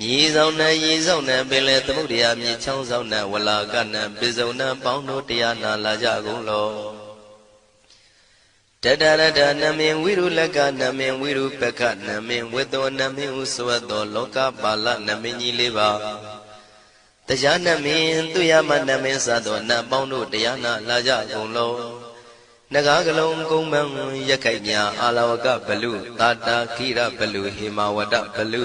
မြေဆောင်နဲ့ရေဆောင်နဲ့ပင်လေသမုဒ္ဒရာမြေချောင်းဆောင်နဲ့ဝလာကနဲ့ပိစုံနဲ့ပေါင်းတို့တရားနာလာကြကုန်လော့တတရတနမင်ဝိရုလကနမင်ဝိရုပကနမင်ဝေတောနမင်ဥသဝတ္တောလောကပါလနမင်ကြီးလေးပါတရားနမင်သူရမနမင်စသောနတ်ပေါင်းတို့တရားနာလာကြကုန်လော့နဂါကလုံးကုံမံရက်ခိုက်ညာအာလဝကဘလူတာတာခိရဘလူဟေမဝတဘလူ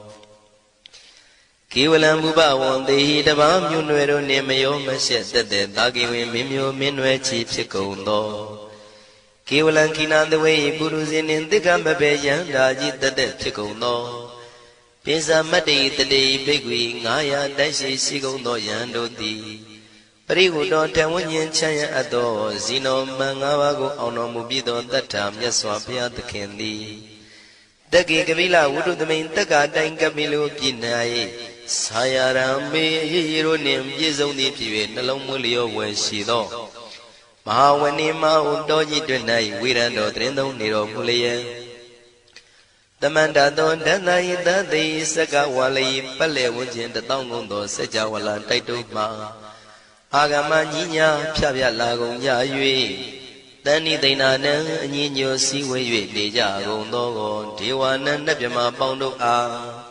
ကေဝလံဘုပဝံတေဟိတပားမြို့နွယ်တို့နှင့်မယောမရှက်တက်တဲ့တာကိဝင်မင်းမျိုးမင်းနွယ်ချီဖြစ်ကုန်သောကေဝလံခိနာတဝေပုရုဇဉ်နှင့်တိက္ကမဘေယံဓာကြီးတက်တဲ့ဖြစ်ကုန်သောပိစမတ္တိတတိဘိက္ခွေ900တိုက်ရှိရှိကုန်သောယံတို့သည်ပရိဟုတော်တဝဉ္ဉ္ချမ်းရအပ်သောဇီနောမန်၅ပါးကိုအောင်တော်မူပြီးသောတတ္ထာမြတ်စွာဘုရားသခင်သည်တက္ကေကပိလဝုဒ္ဓသမိန်တက္ကာတိုင်ကပိလိုပြည်၌ ဆာယရံမေရေရိုနှင့်ပြည့်စုံသည်ဖြစ်၍နှလုံးမွေးလျောဝယ်ရှိသောမဟာဝဏိမဟုတောကြီးတွင်၌ဝိရံတော်တရင်သုံးနေတော်မူလျက်တမန္တသောဒန္တယတသိစကဝါလိပက်လေဝဉ္ခြင်းတသောင်းကုန်သောစัจ java လာတိုက်တုမှအာဂမကြီးညာဖြဖြလာကုန်ကြ၍တဏိသိဏနံအညညိုစည်းဝေး၍နေကြကုန်သောဒေဝနံနတ်မြမပေါင်းတို့အား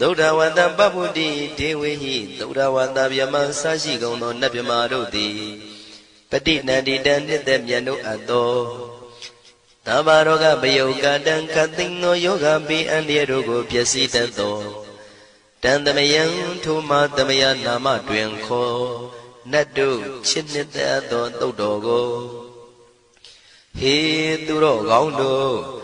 သုဒ္ဓဝတ္တပပုတိဒေဝေဟိသုဒ္ဓဝတ္တဗျမဆရှိကုန်သောနတ်မြမာတို့သည်ပฏิနန္တိတံနှစ်သက်မြတ်တို့အပ်သောသဗ္ဗရောဂပယုတ်ကတံခသိန်သောယောဂပိအန္တရာတို့ကိုပြည့်စည်တတ်သောတန်သမယံထိုမသမယနာမတွင်ခေါ်နတ်တို့ချစ်နှစ်သက်သောသုတ်တော်ကိုဟေသူတော်ကောင်းတို့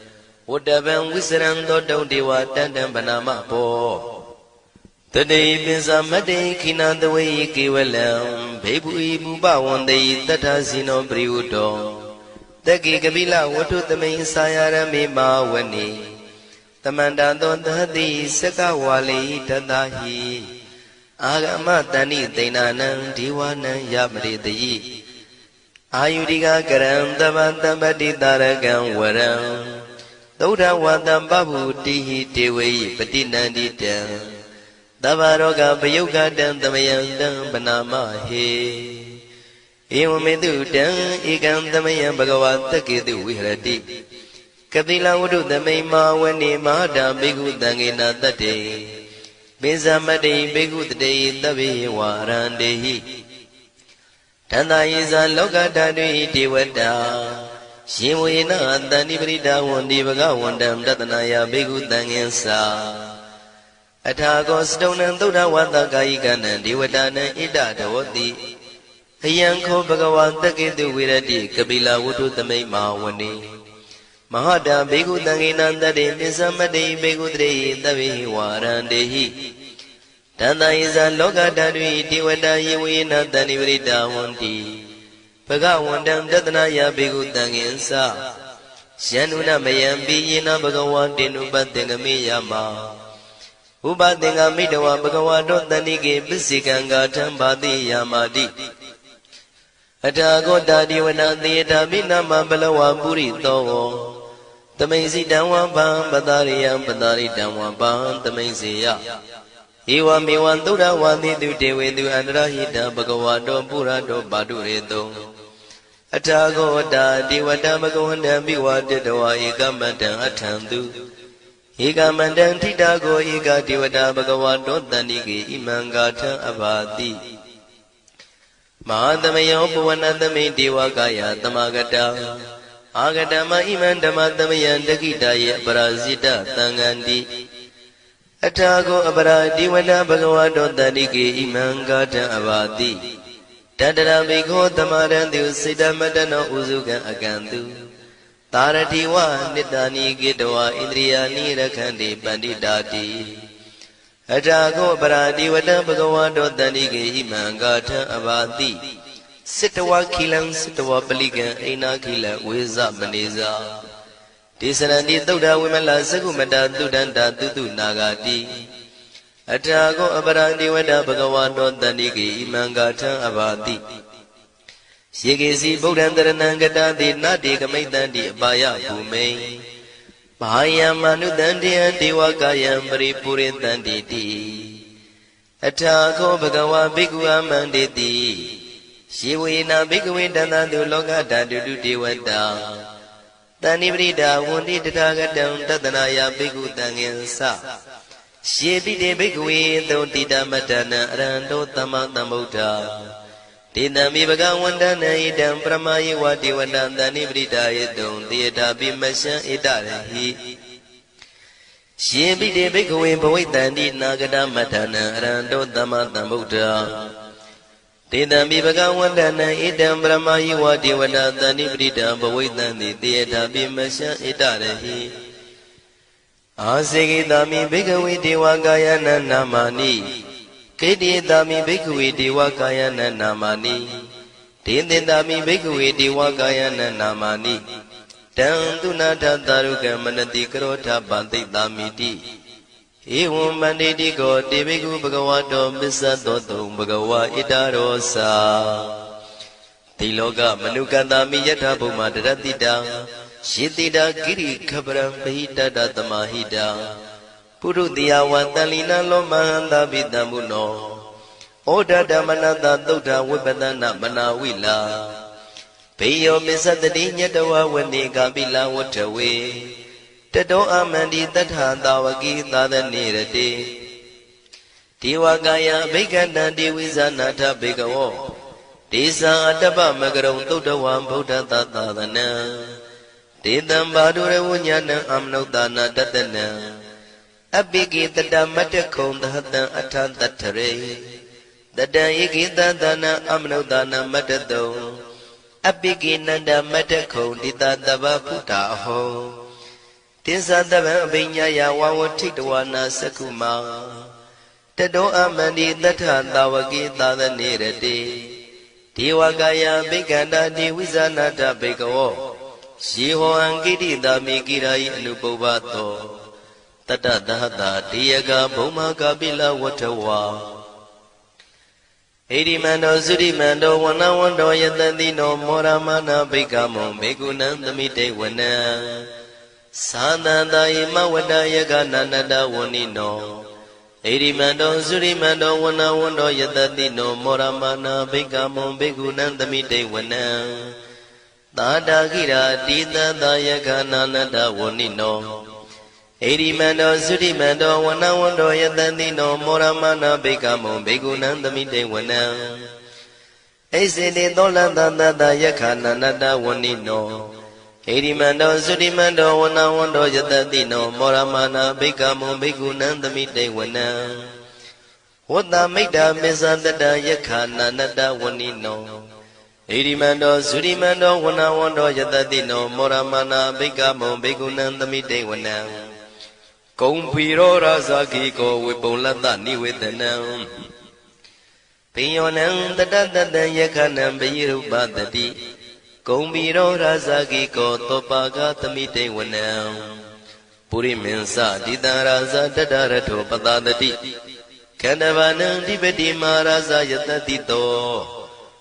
ဝတ္တဗံဝိစရံသောတုံဒေဝတန္တံဗနာမဘောတတိပိစမတ္တိခိနာတဝေကေဝလံဘေဘူဤဘူပဝန္တိတတ္ထဇိနောပရိဝတ္တောတက္ကိကပိလဝတ္ထုသမိန်စာယရမေမာဝနိတမန္တသောသတိစကဝါလိတတဟိအာဂမတဏိသိဏနံဒီဝနံယမရိတိအာယုရိကကရံတပတပတိတာရကံဝရံ သုဒ္ဓဝတံပဗုတိဟိတေဝေပတိနန္တိတံသဗ္ဗရောဂပယုတ်ကတံသမယံတံပနာမဟေဧဝမေတုတံဧကံသမယံဘဂဝါတက္ကေတုဝိဟရတိကတိလဝတ္ထုသမိန်မာဝနေမဟာတာဘေကုတံငေနာတတ္တေပိဇမတိဘေကုတတေသဗ္ဗေဝရန္တေဟိတန္တာယေဇာလောကဓာတုဣဒေဝတာ ရှင်ဝေနတန္တိပရိဒါဝန္ဒီဘဂဝန္တံတတနာယဘေကုတံငင်္စာအထာကောစတုံနံသုဒ္ဓဝတ္တကာယိကနံဒေဝတာနံဣဒတောတိအယံခောဘဂဝါတက္ကေတုဝိရတိကပိလဝတ္ထုသမိန်မာဝနေမဟာတာဘေကုတံငေနံတတေပစ္စမတိဘေကုတရေသဗ္ဗေဝါရန္တေဟိတန္တယဇလောကဓာတုဣတိဝတယေဝေနတန္တိပရိတာဝန္တိ ဘဂဝန္တံတတနာယဘေကုတံငင်္စယန္နုနမယံပိယေနဘဂဝါတေနုပတ္တေငမေယမဥပသင်္ကမိတဝဘဂဝါတောတဏိကေပစ္စေကံဂါထံဘာတိယာမာတိအထာဂောတာဒီဝနာသေတာမိနာမဘလဝပုရိသောတမိန်စီတံဝံဗံပတာရိယံပတာရိတံဝံဗံတမိန်စီယဧဝမေဝံသုဒ္ဓဝါတိတုတေဝေတုအန္တရဟိတဘဂဝါတောပုရတောပါတုရေတုံ အထာဂောတာဒီဝတဘဂဝန္တံမိဝတတဝဧကမတံအထံတုဧကမန္တံထိတာကိုဧကဒေဝတာဘဂဝါတောတန္တိကေဣမံဂါထံအဘာတိမဟာသမယောပဝနသမိဒေဝကာယသမဂတံအာဂတမဣမံဓမ္မသမယံတကိတာယေပရာဇိတသံဃန္တိအထာကိုအပရာဒီဝနဘဂဝါတောတန္တိကေဣမံဂါထံအဘာတိ တတရဘိခောသမရံတုစေတမတနောဥစုကံအကံတုသာရတိဝနိတာနိကေတဝဣန္ဒြိယာနိရခန္တိပန္တိတာတိအထာကိုပရာတိဝတံဘဂဝါတောတန္တိကေဟိမံဂါထံအဘာတိစိတဝခိလံစိတဝပလိကံအိနာခိလဝေဇမနေဇာဒေသရဏိသုဒ္ဓဝိမလသကုမတသုဒန္တာတုတုနာဂာတိ အထာကိုအပရာတိဝတံဘဂဝါတောတန္တိကေဟိမံဂါထံအဘာတိယေကေစီဗုဒ္ဓံတရဏံကတာတိနတေကမိတ္တံတိအပါယဘူမိန်ဘာယံမနုတံတေယံဒေဝကာယံပရိပုရိတံတိတိအထာခောဘဂဝါဘိက္ခုအမန္တေတိယေဝေနာဘိက္ခဝေတန္တတုလောကဓာတုတုဒေဝတာတဏိပရိဒါဝန္တိတထာဂတံတတနာယဘိက္ခုတံငင်္စ ယေပိတေဘိက္ခဝေသောတိတမတ္တနံအရဟံတောသမ္မာသမ္ဗုဒ္ဓတေတံမိဘဂဝန္တနံဣတံပရမယေဝတိဝတံတဏိပရိဒါယေတုံတေတာပိမရှံဣတရဟိယေပိတေဘိက္ခဝေဘဝိတံတိနာဂတမတ္တနံအရဟံတောသမ္မာသမ္ဗုဒ္ဓတေတံမိဘဂဝန္တနံဣတံပရမယေဝတိဝတံတဏိပရိဒါဘဝိတံတိတေတာပိမရှံဣတရဟိ အာစေကိတာမိဘိက္ခဝေဒေဝကာယနာနာမာနိကေတိတာမိဘိက္ခဝေဒေဝကာယနာနာမာနိဒေသင်တာမိဘိက္ခဝေဒေဝကာယနာနာမာနိတံသူနာထသာရုကမနတိကရောထပန္တိတာမိတိဧဝံမန္တိတိကောတေဘိက္ခုဘဂဝါတောပစ္စသောတုံဘဂဝါဣတရောစာတိလောကမနုကတာမိယထာဘုမတရတိတံ ယေတိတာကိရိခပရံပိတတတမဟိတံပုရုတိယဝတန်လီနာလောမဟန္တာပိတံဘုနောဩဒဓမ္မနတသုဒ္ဓဝိပဒနာမနာဝိလာဘေယောမစ္စတတိညတဝဝနေကပိလဝတ္ထဝေတတောအမန္တိတထသာဝကိသာသနေရတိဒေဝကာယဘိက္ခန္တံဒေဝိဇာနာထဘေကဝောဒေသံအတ္တပမကရုံသုဒ္ဓဝံဗုဒ္ဓသာသာသနံ ဒေတံဘာဒုရဝဉ္ဇဏံအမနုဿာနာတတနံအပိကိတတမတ္တခုံသဟတံအထံတထရေတတံဧကိတသနာအမနုဿာနာမတ္တတုံအပိကိနန္ဒမတ္တခုံတိတတဗ္ဗဖုတာဟောတင်္သတဗံအပိညာယဝဝထိတဝနာသကုမာတတောအမန္တိတထသာဝကိသာသနေရတိဒေဝကာယဘိက္ခန္တာဒေဝိဇာနာတဘေကဝော ယေဟောအံကိတိတာမိကိရာယိအနုပုဗ္ဗသောတတတဟတာတေယကဘုံမာကပိလဝတ္ထဝါဣရိမန္တောသုရိမန္တောဝနဝန္တောယတတိနောမောရမနာဘိကမောဘေကုဏံသမိတေဝနံသာသန္တာယမဝတ္တယကနန္တဝဏိနောဣရိမန္တောသုရိမန္တောဝနဝန္တောယတတိနောမောရမနာဘိကမောဘေကုဏံသမိတေဝနံ သာတာခိရာတိတသယကနာနတဝဏိနောဣရိမန္တောသုရိမန္တောဝနဝန္တောယတတိနောမောရမနာဘိကမောဘေကုဏံသမိတေဝနံဣစေတေသောလန္တတတယခာနန္တဝဏိနောဣရိမန္တောသုရိမန္တောဝနဝန္တောယတတိနောမောရမနာဘိကမောဘေကုဏံသမိတေဝနံဝတ္တမိတ်တာမေဇတတယခာနန္တဝဏိနော ဣရိမန္တောသုရိမန္တောဝနဝန္တောယတတိနောမောရမနာဘိကမောဘေကုဏံသမိတေဝနံကုံဖီရောရာဇာကိကောဝေပုံလတ္တနိဝေဒနံပိယောနံတတတတံယခဏံပိရုပတတိကုံဖီရောရာဇာကိကောသောပါကသမိတေဝနံပုရိမင်းစတိတံရာဇာတတရထောပတတတိခန္ဓဗာနံဒီပတိမာရာဇာယတတိတော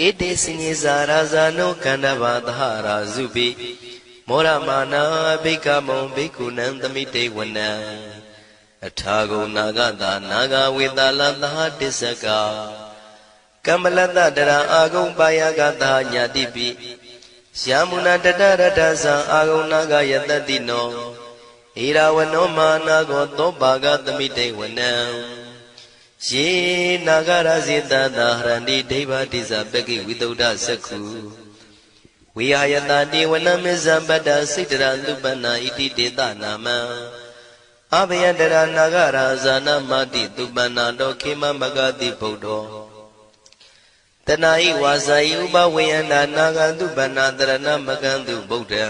ဧတေစညေဇာရာဇာနောကန္တဘာသဟရာဇုပိမောရမာနာဘိကမုံဘိက္ခုနံသမိတေဝနံအထာဂုံနာဂတာနာဂဝေတာလသဟတစ္စကကမ္မလတတရာအာဂုံပါယကတာညာတိပိယာမုနာတတရတသံအာဂုံနာဂယတတိနောဣရာဝနောမာနာကောသောပါကသမိတေဝနံ ယေနာဂရဇေတတာဟရန္တိဒိဗ္ဗတိဇပကိဝိတုဒ္ဓသက္ခုဝိဟာယတတိဝနမေဇံပတ္တစိတ္တရသုပနာဣတိတေတနာမံအဘယတရနာဂရာဇာနာမတိသုပနာတောခေမမဂတိဗုဒ္ဓောတဏှာဤဝါစာဤဥပဝေယန္တာနာဂန္တုပဏတရဏမကန္တုဗုဒ္ဓံ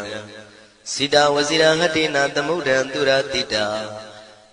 စိတဝစီရဟတိနာသမုဒ္ဒံသူရတိတာ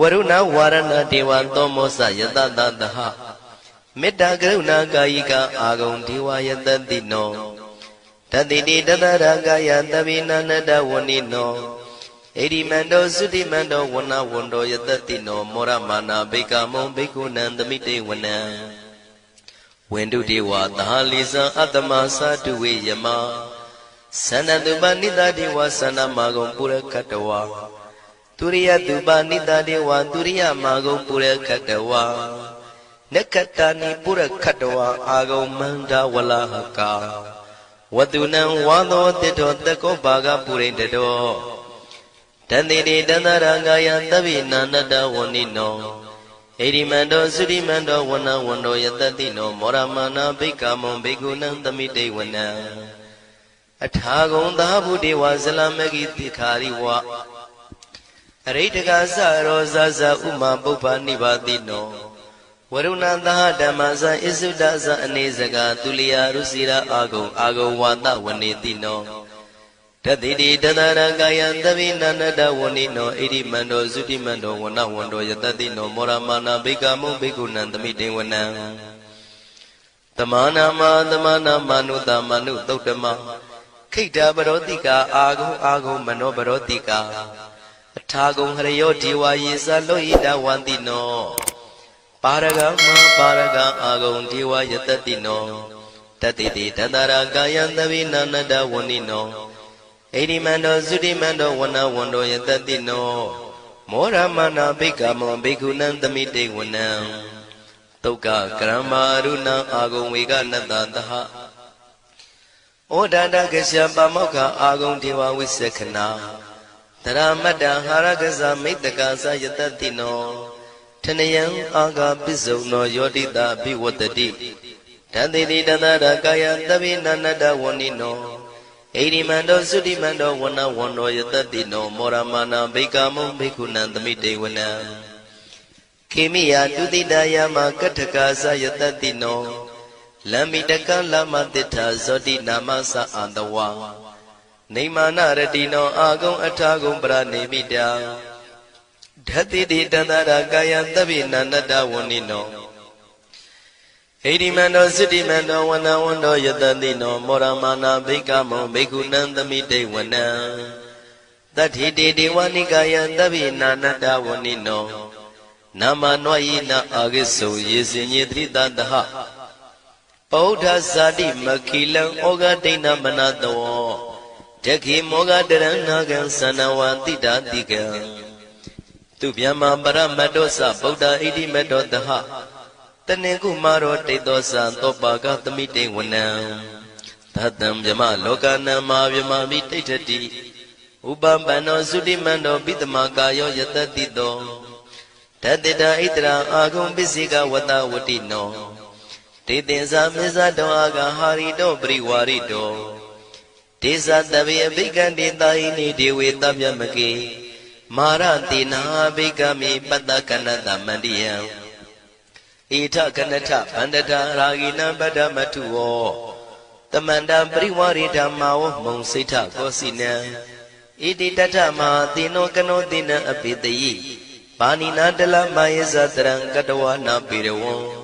ဝရုဏဝါရဏတေဝသောမောဇယတတတဟမေတ္တာကရုဏာကာယိကအာဂုံဒေဝယတတိနောတတိတိတတရကာယတဗိနနတဝဏိနောဣရိမန္တောသုတိမန္တောဝဏဝန္တောယတတိနောမောရမာနာဘိကမုံဘိက္ခုနံသမိတေဝနံဝန္တုတေဝသာလိဇံအတ္တမသာတုဝေယမသန္တတုပနိတတိဝသန္နမဂုံပုရခတဝါ သူရိယသူပနိတတေဝသူရိယမာဂုံပုရခတဝါနက္ခတဏိပုရခတဝါအာဂုံမန္တဝလဟကာဝတုနံဝါသောတိတောတကောဘာဂပုရိတတောတန်တိတေတန္တရာငာယသဗ္ဗိနန္တတဝဏိနောဣတိမန္တောသုတိမန္တောဝနဝန္တောယတတိနောမောရမနာဘိက္ခမံဘိက္ခုနံသမိတေဝနံအထာဂုံသာဘုဒေဝဇလမဂိတိခာရိဝ အရိတကသရောဇဇဥမာပုပ္ပနိဗ္ဗာတိနောဝရုဏသဟဓမ္မဇံဣစုဒ္ဒဇံအနေစကာသူလျာရုစီရာအာဂုံအာဂုံဝါဒဝနေတိနောတတိတိတတရကာယံသဗိနန္တဝဏိနောဣရိမန္တောသုတိမန္တောဝနဝန္တောယတတိနောမောရမာနာဘိကမုဘိကုဏံသမိတေဝနံတမနာမသမနာမနုတမနုသုတ်တမခိတ္တပရောတိကာအာဂုံအာဂုံမနောပရောတိကာ အထာဂုံဟရယောဒေဝယေသလောဣဒဝန္တိနောပါရဂမပါရဂအာဂုံဒေဝယတတိနောတတိတိတတရာကာယံသဗိနာနတဝဏိနောဣရိမန္တောသုတိမန္တောဝနဝန္တောယတတိနောမောရမနာဘိက္ခမောဘိက္ခုနံသမိတေဝနံတုတ်ကကရမအရုဏံအာဂုံဝေကနတသဟဩဒန္တကရှပမောက္ခအာဂုံဒေဝဝိသခနာ တရမတ္တဟာရကဇမိတ္တကာသယတတိနောထနယံအာဂပစ္စုံနောယောတိတာဘိဝတ္တိတန်တိတိတတရကာယသဗ္ဗိနနတဝဏိနောဣရိမန္တောသုတိမန္တောဝနဝန္တောယတတိနောမောရမာနာဘိကာမုံဘိက္ခုနံသမိတေဝနံခေမိယတုတိတယမကထကာသယတတိနောလမ္မိတကလမတိထာဇောတိနာမသအန္တဝါ နေမာနရတိနောအာဂုံအထာဂုံပရနေမိတာဓတ္တိတိတန္တရာကာယံသဗ္ဗိနန္တဝဏိနောဣတိမန္တောသုတိမန္တောဝနဝန္တောယတတိနောမောရမာနာဘိကမောဘိက္ခုနံသမိတေဝနံတတိတိဒေဝနိကာယံသဗ္ဗိနာနတဝဏိနောနာမနောယိနအာဂိစုယေစင်ညေသတိတတဟပောဓဇာတိမခိလံဩဃဒိဏမနတော တခိမောဃတရဏဂံသနဝတိတာတိကံသူဗျမပရမတ္တောသဗုဒ္ဓဣတိမတ္တောတဟတနေကုမာရောတိတောသံသောပါကသမိတေဝနံသတ္တံဗျမလောကနံမာဗျမမိတိဋ္ဌတိဥပပန္နောသုတိမန္တောပိတမကာယောယတတိတောတတ္တတာဣတရာအာဂုံပစ္စေကဝတဝတိနောတေသင်္ဇာမေဇတောအာဂဟာရိတောပရိဝါရိတော ဒေသတဗေအဘိကံတေတာဟိနိဒေဝေတဗျမကေမာရတိနာဘိကမိပတ္တကနတမန္တိယံဣထကနထဗန္တတာရာဂိနံပတ္တမထုဝောတမန္တပရိဝရိဓမ္မာဝမုံစိဋ္ဌကောစီနံဣတိတထမဟာတိနောကနောတိနံအပိတယိပါဏိနာတလမယေဇတရံကတဝနာပေရဝံ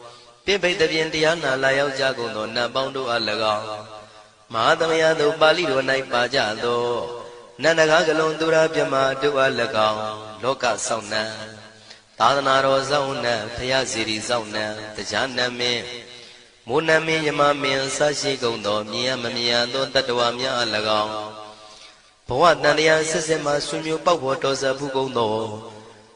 ပြိပိတ်တပြင်တရားနာလာရောက်ကြကုန်သောနတ်ပေါင်းတို့အား၎င်းမဟာသမယသို့ပါဠိတော်၌ပါကြသောနန္ဒကားကလုံးသူရာမြမတို့အား၎င်းလောကဆောင်နှံသာသနာတော်ဆောင်နှံဖရာစီရီဆောင်နှံတရားနမင်းမိုးနမင်းယမမင်းဆရှိကုန်သောမြင်ရမမြင်သောတတ္တဝါများအား၎င်းဘဝတန်တရားဆက်ဆက်မှဆွေမျိုးပေါက်ဖို့တော်စပ်ဘူးကုန်သော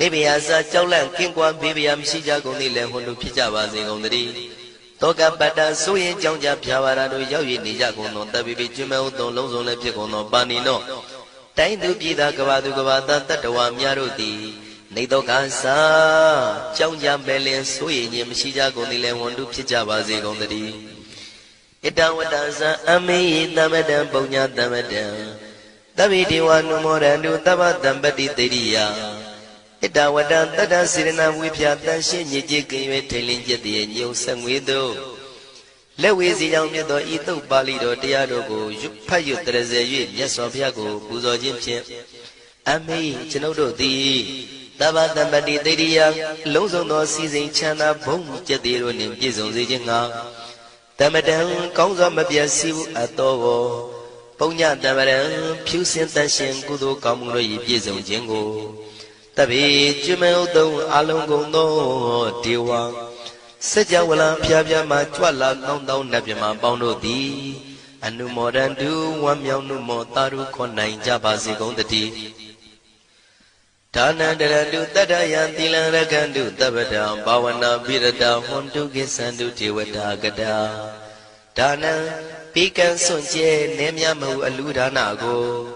နေဗျာစာကြောက်လန့်ကင်းကွာဘေးဗျာမရှိကြကုန်သည်လည်းဟွန်တို့ဖြစ်ကြပါစေကုန်သတည်းတောကပတ္တဆိုရင်ကြောင့်ကြဖြာပါရာတို့ရောက်ရည်နေကြကုန်သောတပိပိကျွမဲဥသုံးလုံးစုံလည်းဖြစ်ကုန်သောပါဏိနောတိုင်းသူပြည်သားကဘာသူကဘာသားတတ္တဝါများတို့သည်နေတော့ကသာကြောင့်ကြပဲလင်ဆိုရင်ခြင်းမရှိကြကုန်သည်လည်းဝန်တုဖြစ်ကြပါစေကုန်သတည်းဣတဝတ္တဇံအမေယသမတံပုံညာသမတံတဗိဒေဝနုမောရန္တုတဗ္ဗတံပတိတေရိယ ဣတဝတ္တတတ္တစေရနာဝိဖြာတန်ရှင်းညစ်ကြေးကင်၍ထိန်လင်းကျက်တည်းညုံဆက်ငွေတို့လက်ဝေစီကြောင့်မြတ်သောဤသုတ်ပါဠိတော်တရားတော်ကိုရွတ်ဖတ်ရွတ်တရစေ၍မြတ်စွာဘုရားကိုပူဇော်ခြင်းဖြင့်အမေကျွန်ုပ်တို့သည်တဗ္ဗတံပတိတေရိယအလုံးစုံသောစီစဉ်ချမ်းသာဘုံကျက်တည်းတို့နှင့်ပြည့်စုံစေခြင်းငှာတမတံကောင်းစွာမပြတ်စီဘူးအတော်ကိုပုံညတမရံဖြူစင်တန်ရှင်ကုသိုလ်ကောင်းမှုတို့၏ပြည့်စုံခြင်းကို တပိကျွမေဥတုံအလုံးကုန်သောဒေဝစัจ java လံဖျားဖျားမှကြွလာကောင်းသောနတ်မြမပေါင်းတို့သည်အနုမောဒန္တုဝမ်းမြောက်နှုမောတာရုခေါ်နိုင်ကြပါစေကုန်တည်းဒါနန္တရတုတတ္တယံသီလံရကန္တုတပ္ပတံဘာဝနာပိရတဟွန်တုကိသန္တုဒေဝတာကတာဒါနံပိကံစွန့်ကျဲနေမြမဟုအလူဒါနကို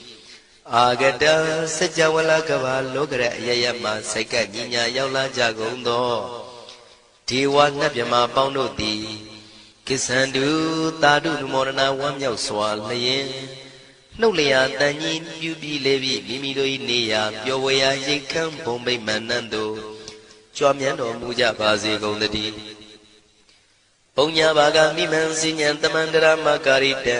အာဂတံစัจ java လကဘာလောကရအယယမစိတ်ကညီညာရောက်လာကြကုန်သောဒေဝနတ်မြမပေါင်းတို့သည်ကိစ္ဆန္တုတာတုနုမောဒနာဝမ်းမြောက်စွာလျင်နှုတ်လျာတန်ကြီးပြူပြီးလေပြီးမိမိတို့၏နေရာပျော်ဝေရာရိတ်ခမ်းဘုံဗိမာန်နံတို့ကြွားမြန်းတော်မူကြပါစေကုန်သတည်းပုံညာဘာကမိမံစဉ္ဉံတမန္တရမကာရိတံ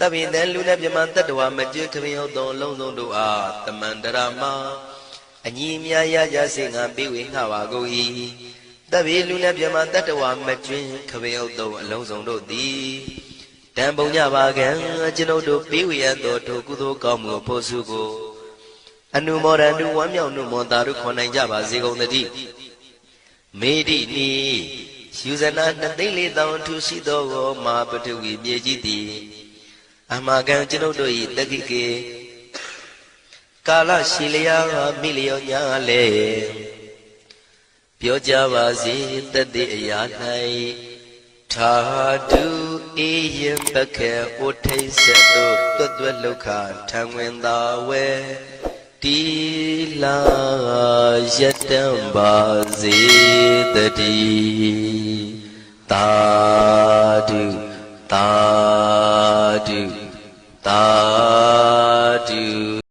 တပိတံလူနဲ့ပြမတတ္တဝါမကျွခမင်းဟုတ်သောအလုံးစုံတို့အားတမန္တရာမအညီမြရကြစေငါပေးဝေငှပါကုန်၏တပိလူနဲ့ပြမတတ္တဝါမကျွင်းခမင်းဟုတ်သောအလုံးစုံတို့သည်တံပုံညပါကံကျွန်ုပ်တို့ပေးဝေရသောထိုကုသိုလ်ကောင်းမှုဖို့စုကိုအနုမောဒန္တုဝမ်းမြောက်နှုမောတာတို့ခေါ်နိုင်ကြပါစေကုန်သတည်းမေတိနီယူဇနာနှစ်သိန်းလေးတောင်ထူရှိသောမာပထဝီမြေကြီးသည် အမကံကျွန်ုပ်တို့၏တက္ကိကေကာလရှိလျာမိလျောညာလေပြောကြပါစေတတ်တဲ့အရာ၌ထာတုအေယံပခေဥထိတ်ဆက်တို့တွတ်တွတ်လုခထံဝင်သာဝဲတီလာယတံပါစေတည်းတာတုတာ သာဓု